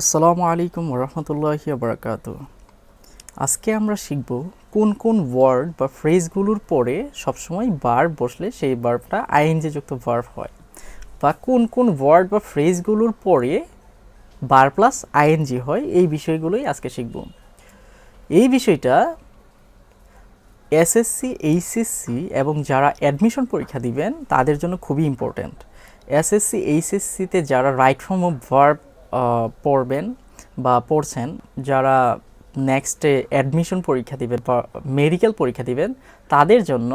আসসালামু আলাইকুম রহমতুল্লাহি আবরাকাত আজকে আমরা শিখব কোন কোন ওয়ার্ড বা ফ্রেজগুলোর পরে সবসময় ভার্ব বসলে সেই ভার্বটা আইএনজি যুক্ত ভার্ব হয় বা কোন কোন ওয়ার্ড বা ফ্রেজগুলোর পরে বার প্লাস আইএনজি হয় এই বিষয়গুলোই আজকে শিখব এই বিষয়টা এসএসসি এইচএসসি এবং যারা অ্যাডমিশন পরীক্ষা দিবেন তাদের জন্য খুবই ইম্পর্ট্যান্ট এসএসসি এইচএসসিতে যারা রাইট ফর্ম অফ ভার্ব পড়বেন বা পড়ছেন যারা নেক্সটে অ্যাডমিশন পরীক্ষা দেবেন বা মেডিকেল পরীক্ষা দেবেন তাদের জন্য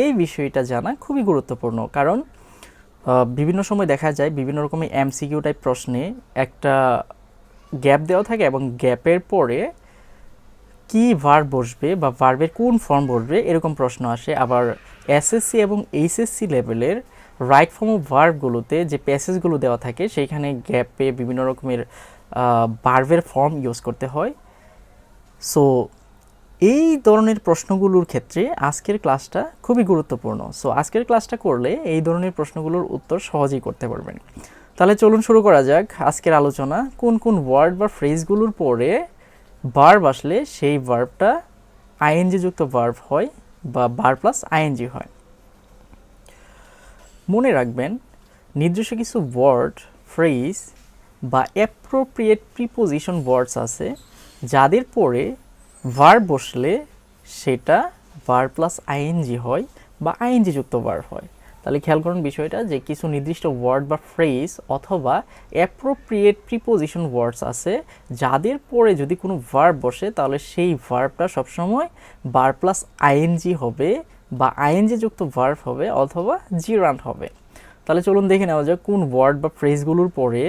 এই বিষয়টা জানা খুবই গুরুত্বপূর্ণ কারণ বিভিন্ন সময় দেখা যায় বিভিন্ন রকমের এমসিকিউ টাইপ প্রশ্নে একটা গ্যাপ দেওয়া থাকে এবং গ্যাপের পরে কি ভার বসবে বা ভার্বের কোন ফর্ম বসবে এরকম প্রশ্ন আসে আবার এসএসসি এবং এইচএসসি লেভেলের রাইট ফর্ম অফ ভার্বগুলোতে যে প্যাসেজগুলো দেওয়া থাকে সেইখানে গ্যাপে বিভিন্ন রকমের ভার্বের ফর্ম ইউজ করতে হয় সো এই ধরনের প্রশ্নগুলোর ক্ষেত্রে আজকের ক্লাসটা খুবই গুরুত্বপূর্ণ সো আজকের ক্লাসটা করলে এই ধরনের প্রশ্নগুলোর উত্তর সহজেই করতে পারবেন তাহলে চলুন শুরু করা যাক আজকের আলোচনা কোন কোন ওয়ার্ড বা ফ্রেজগুলোর পরে ভার্ব আসলে সেই ভার্বটা আইএনজি যুক্ত ভার্ব হয় বা বার প্লাস আইএনজি হয় মনে রাখবেন নির্দিষ্ট কিছু ওয়ার্ড ফ্রেজ বা অ্যাপ্রোপ্রিয়েট প্রিপোজিশন ওয়ার্ডস আছে যাদের পরে ভার বসলে সেটা ভার প্লাস আইএনজি হয় বা আইএনজি যুক্ত ভার হয় তাহলে খেয়াল করুন বিষয়টা যে কিছু নির্দিষ্ট ওয়ার্ড বা ফ্রেজ অথবা অ্যাপ্রোপ্রিয়েট প্রিপোজিশন ওয়ার্ডস আছে যাদের পরে যদি কোনো ভার্ব বসে তাহলে সেই ভার্বটা সবসময় বার প্লাস আইএনজি হবে বা আইএনজি যুক্ত ভার্ভ হবে অথবা জিরান্ট হবে তাহলে চলুন দেখে নেওয়া যায় কোন ওয়ার্ড বা ফ্রেজগুলোর পরে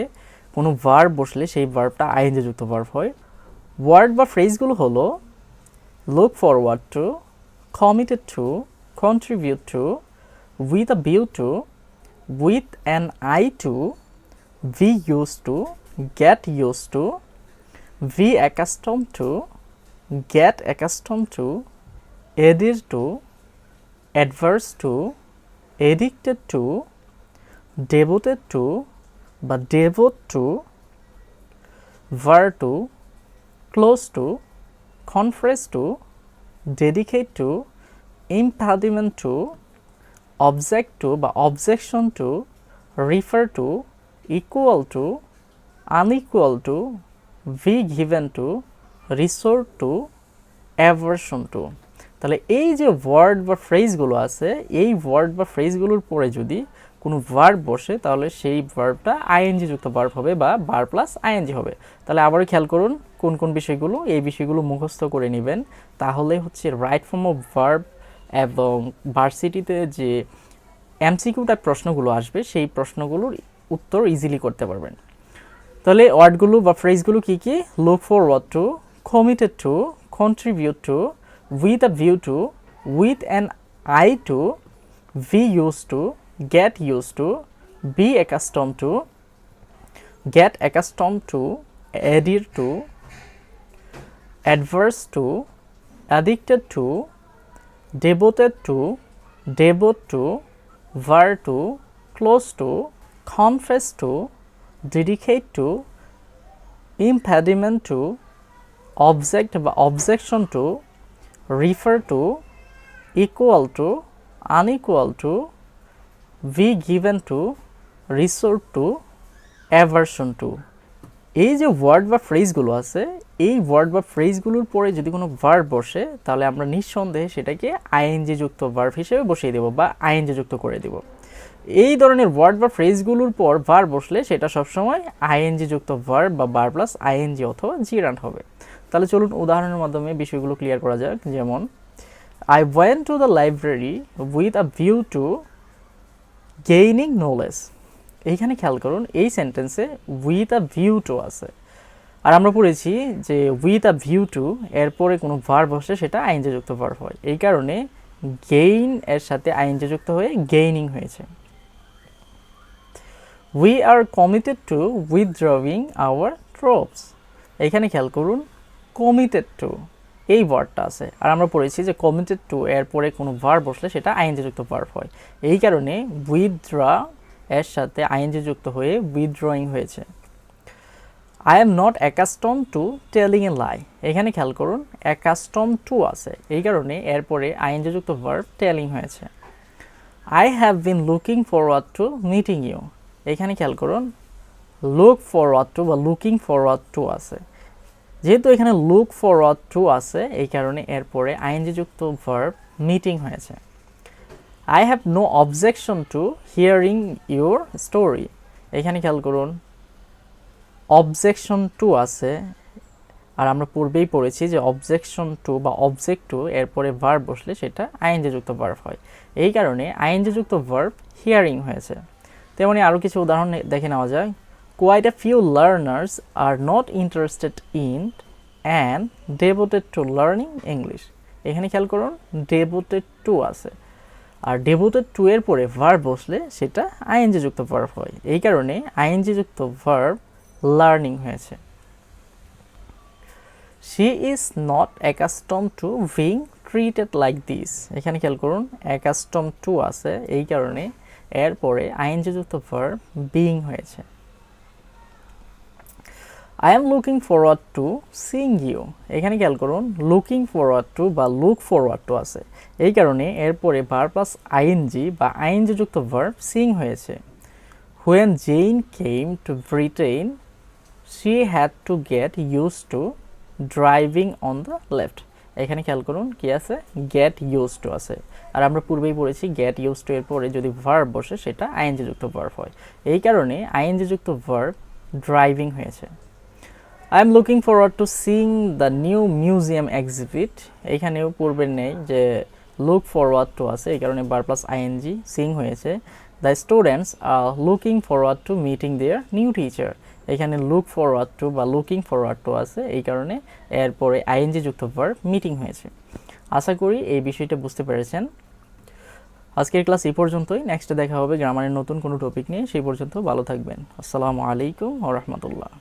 কোনো ভার্ভ বসলে সেই ভার্ভটা আইএনজি যুক্ত ভার্ভ হয় ওয়ার্ড বা ফ্রেজগুলো হলো look forward to committed to contribute to with a view to with an eye to be use to get use to be accustom to get accustom to adjust to adverse to, addicted to, devoted to ba devote to, were to, close to, confess to, dedicate to, impediment to, object to ba objection to, refer to, equal to, unequal to, be given to, resort to, aversion to. তাহলে এই যে word বা ফ্রেজগুলো আছে এই word বা ফ্রেজগুলোর পরে যদি কোনো ভার্ব বসে তাহলে সেই ভার্বটা আইএনজি যুক্ত ভার্ব হবে বা বার প্লাস আইএনজি হবে তাহলে আবারও খেয়াল করুন কোন কোন বিষয়গুলো এই বিষয়গুলো মুখস্থ করে নেবেন তাহলে হচ্ছে রাইট ফর্ম অফ ভার্ব এবং ভার্সিটিতে যে এমসিকিউ টাইপ প্রশ্নগুলো আসবে সেই প্রশ্নগুলোর উত্তর ইজিলি করতে পারবেন তাহলে ওয়ার্ডগুলো বা ফ্রেজগুলো কী কী look forward to committed to contribute to with a view to, with an eye to, be used to, get used to, be accustomed to, get accustomed to, adhere to, adverse to, addicted to, devoted to, devote to, were to, close to, confess to, dedicate to, impediment to, object বা objection to refer to equal to unequal to v given to resort to aversion to এই যে word বা ফ্রেজগুলো আছে এই word বা ফ্রেজগুলোর পরে যদি কোনো ভার্ব বসে তাহলে আমরা নিঃসন্দেহে সেটাকে আইএনজি যুক্ত ভার্ব হিসেবে বসিয়ে দেব বা আইএনজি যুক্ত করে দেব এই ধরনের ওয়ার্ড বা ফ্রেজগুলোর পর ভার্ব বসলে সেটা সবসময় আইএনজি যুক্ত ভার্ব বা বার প্লাস আইএনজি অথবা জিরান হবে তাহলে চলুন উদাহরণের মাধ্যমে বিষয়গুলো ক্লিয়ার করা যাক যেমন I went to the library with a view to gaining knowledge এইখানে খেয়াল করুন এই সেন্টেন্সে উইথ আ ভিউ টু আছে আর আমরা পড়েছি যে উইথ আ ভিউ টু এরপরে কোনো ভার্ব বসে সেটা যুক্ত ভার্ব হয় এই কারণে গেইন এর সাথে যুক্ত হয়ে গেইনিং হয়েছে we are committed to withdrawing our troops এখানে খেয়াল করুন কমিটেড টু এই ওয়ার্ডটা আছে আর আমরা পড়েছি যে কমিটেড টু এর পরে কোনো ভার্ব বসলে সেটা যুক্ত ভার্ব হয় এই কারণে উইথড্রা এর সাথে আইএনজি যুক্ত হয়ে উইথড্রয়িং হয়েছে I am not accustom to telling a lie এখানে খেয়াল করুন অ্যাকাস্টম টু আছে এই কারণে এরপরে আইএনজি যুক্ত ভার্ব টেলিং হয়েছে I have been looking forward to meeting you এখানে খেয়াল করুন লুক ফরওয়ার্ড টু বা লুকিং ফরওয়ার্ড টু আছে যেহেতু এখানে লুক ফরওয়ার্ড টু আছে এই কারণে এরপরে আইনজিযুক্ত ভার্ব মিটিং হয়েছে I have no objection to hearing your story এখানে খেয়াল করুন অবজেকশন টু আছে আর আমরা পূর্বেই পড়েছি যে অবজেকশন টু বা অবজেক্ট টু এরপরে ভার্ব বসলে সেটা আইনজযুক্ত ভার্ব হয় এই কারণে আইনজযুক্ত ভার্ব হিয়ারিং হয়েছে তেমনি আরও কিছু উদাহরণ দেখে নেওয়া যায় quite a few learners are not interested in and devoted to learning English. এখানে খেয়াল করুন devoted to আছে আর devoted to এর পরে verb বসলে সেটা ing যুক্ত verb হয় এই কারণে ing যুক্ত verb learning হয়েছে she is not accustomed to being treated like this এখানে খেয়াল করুন accustomed to আছে এই কারণে এর পরে ing যুক্ত verb being হয়েছে I am looking forward to seeing you এখানে খেয়াল করুন লুকিং ফরওয়ার্ড টু বা লুক ফরওয়ার্ড টু আছে এই কারণে এরপরে ভার প্লাস আইএনজি বা আইএনজি যুক্ত ভার্ব সিং হয়েছে when Jane came to Britain she had to get use to driving on the left এখানে খেয়াল করুন কি আছে গেট ইউজ টু আছে আর আমরা পূর্বেই পড়েছি গেট ইউজ টু এর পরে যদি ভার্ব বসে সেটা আইএনজি যুক্ত ভার্ব হয় এই কারণে আইএনজি যুক্ত ভার্ব ড্রাইভিং হয়েছে I am looking forward to seeing the new museum exhibit এখানেও পূর্বের নেই যে লুক ফরওয়ার্ড টু আছে এই কারণে বার প্লাস আইএনজি সিং হয়েছে the students are looking forward to meeting their new teacher এখানে লুক ফরওয়ার্ড টু বা লুকিং ফরওয়ার্ড টু আছে এই কারণে এরপরে আইএনজি যুক্ত ভার্ব মিটিং হয়েছে আশা করি এই বিষয়টা বুঝতে পেরেছেন আজকের ক্লাস এই পর্যন্তই নেক্সটে দেখা হবে গ্রামারের নতুন কোনো টপিক নিয়ে সেই পর্যন্ত ভালো থাকবেন আসসালামু আলাইকুম ও রহমতুল্লাহ